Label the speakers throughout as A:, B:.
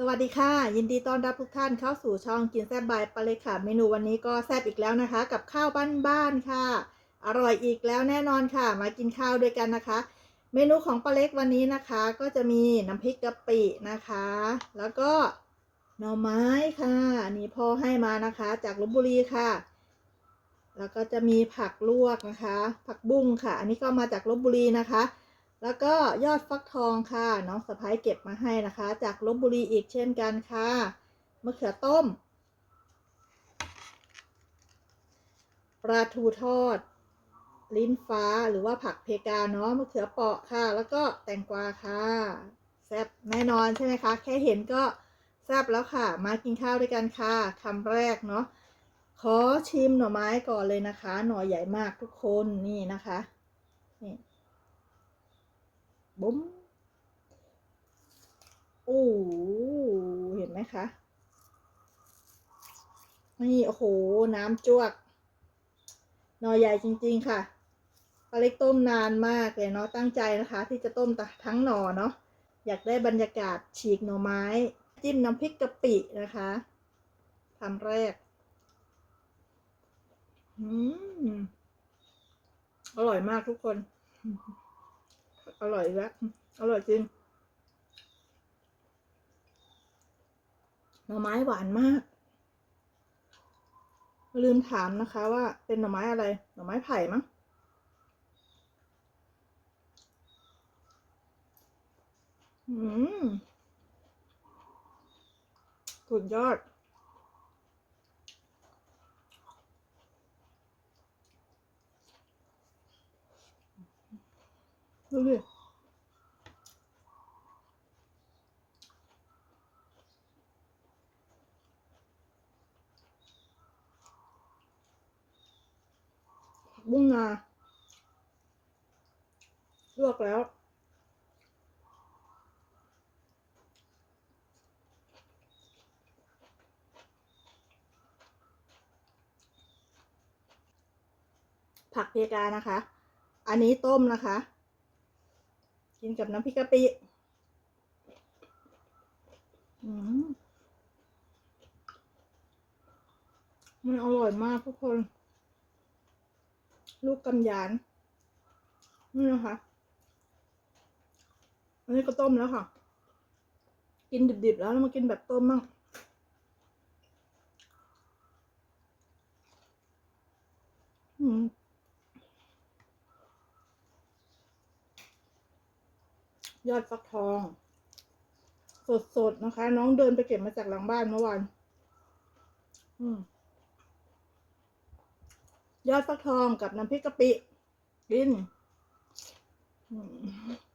A: สวัสดีค่ะ ยินดีต้อนรับทุกท่านเข้าสู่ช่องกินแซ่บบายปลาเลยค่ะ เมนูวันนี้ก็แซ่บอีกแล้วนะคะ กับข้าวบ้านๆค่ะ อร่อยอีกแล้วแน่นอนค่ะ มากินข้าวด้วยกันนะคะ เมนูของปลาเล็กวันนี้นะคะ ก็จะมีน้ำพริกกะปินะคะ แล้วก็หน่อไม้ค่ะอันนี้พ่อให้มานะคะ จากลบบุรีค่ะ แล้วก็จะมีผักลวกนะคะ ผักบุ้งค่ะ อันนี้ก็มาจากลบบุรีนะคะ แล้วก็ยอดฟักทองค่ะ น้องสะพ้ายเก็บมาให้นะคะ จากลบบุรีอีกเช่นกันค่ะมะเขือต้มปลาทูทอด ลิ้นฟ้าหรือว่าผักเพกาเนาะมะเขือเปาะค่ะ แล้วก็แตงกวาค่ะแซ่บแน่นอนใช่ไหมคะ แค่เห็นก็แซ่บแล้วค่ะ มากินข้าวด้วยกันค่ะคำแรกเนาะขอชิมหน่อไม้ก่อนเลยนะคะ หน่อใหญ่มากทุกคนนี่นะคะ บุ้มโอ้เห็นไหมคะ นี่โอ้โห น้ำจวก หน่อใหญ่จริง ๆ ค่ะปลาเล็กต้มนานมากเลยเนาะ ตั้งใจนะคะ ที่จะต้มทั้งหน่อเนาะ อยากได้บรรยากาศฉีกหน่อไม้ จิ้มน้ำพริกกะปินะคะทำแรก อืม อร่อยมากทุกคน อร่อยแล้วอร่อยจริงหน่อไม้หวานมาก ลืมถามนะคะว่าเป็นหน่อไม้อะไร หน่อไม้ไผ่มั้งอืมสุดยอด ดูดิบุ้งนาลวกแล้วผักเพกานะคะ อันนี้ต้มนะคะ กินกับน้ำพริกกะปิอืมมันอร่อยมากทุกคน ลูกกำยาน นี่นะคะ อันนี้ก็ต้มแล้วค่ะ กินดิบๆแล้วแล้วมากินแบบต้มมั่งอืม ยอดฟักทอง สดๆนะคะ น้องเดินไปเก็บมาจากหลังบ้านเมื่อวานอยอดฟักทองกับน้ำพริกกะปิกิน อืม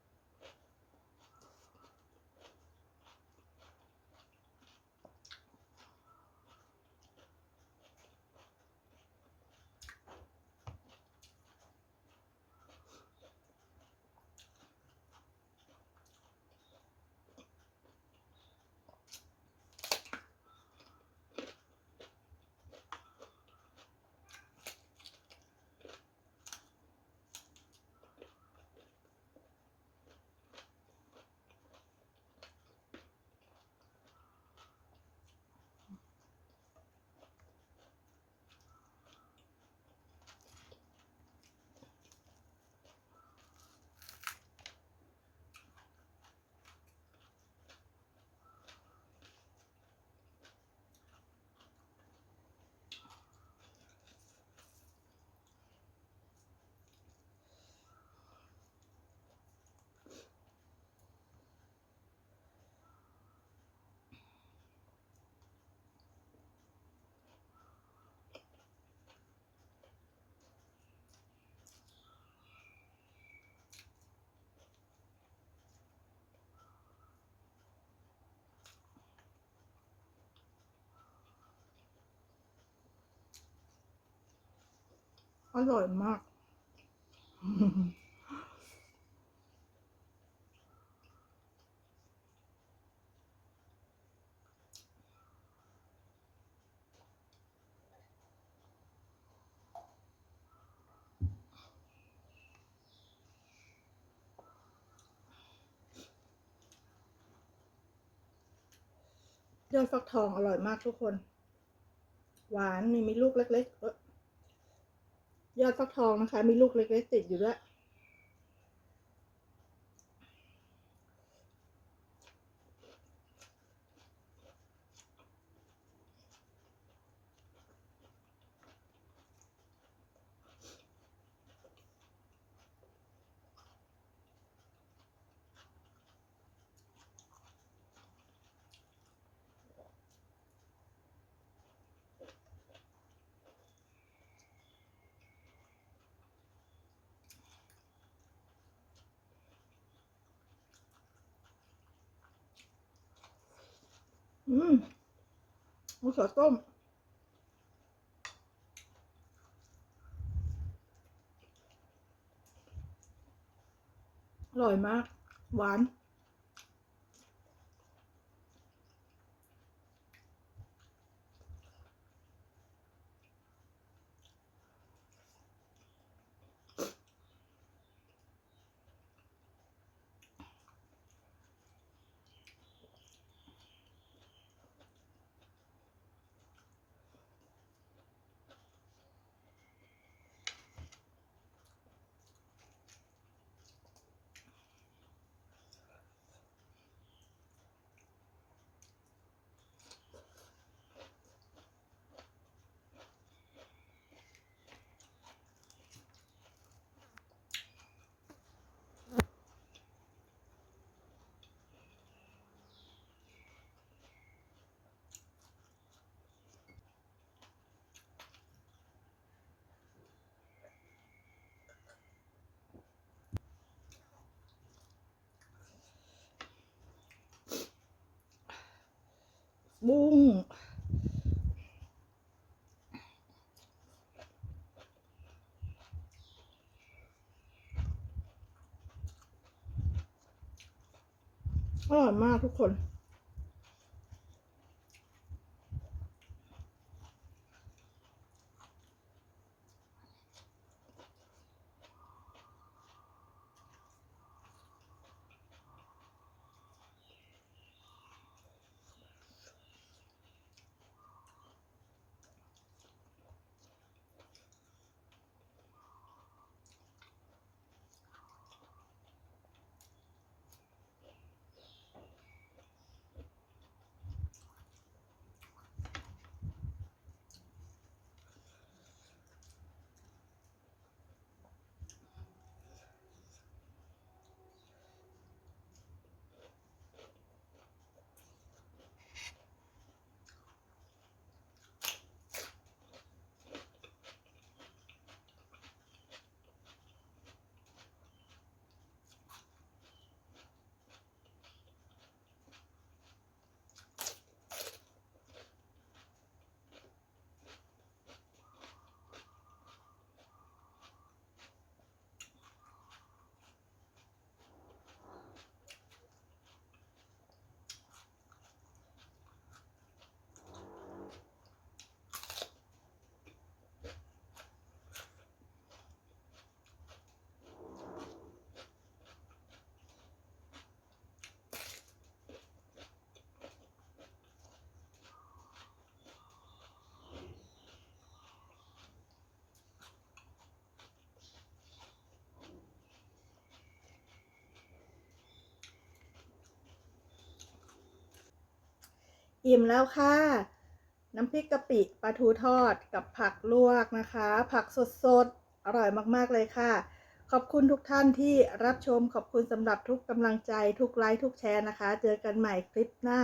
A: อร่อยมาก ยอดฟักทองอร่อยมากทุกคน หวานมีมีลูกเล็กๆ ยอดฟักทองนะคะ มีลูกเล็กๆติดอยู่ด้วย อืมมะเขือต้ม อร่อยมาก หวาน บุ้งอร่อยมากทุกคน อิ่มแล้วค่ะ น้ำพริกกะปิปลาทูทอดกับผักลวกนะคะ ผักสดๆ อร่อยมากๆเลยค่ะ ขอบคุณทุกท่านที่รับชมขอบคุณสำหรับทุกกำลังใจทุกไลค์ทุกแชร์นะคะ เจอกันใหม่คลิปหน้า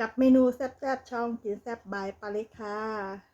A: กับเมนูแซ่บๆ ช่องกินแซ่บบายปาเล็กค่ะ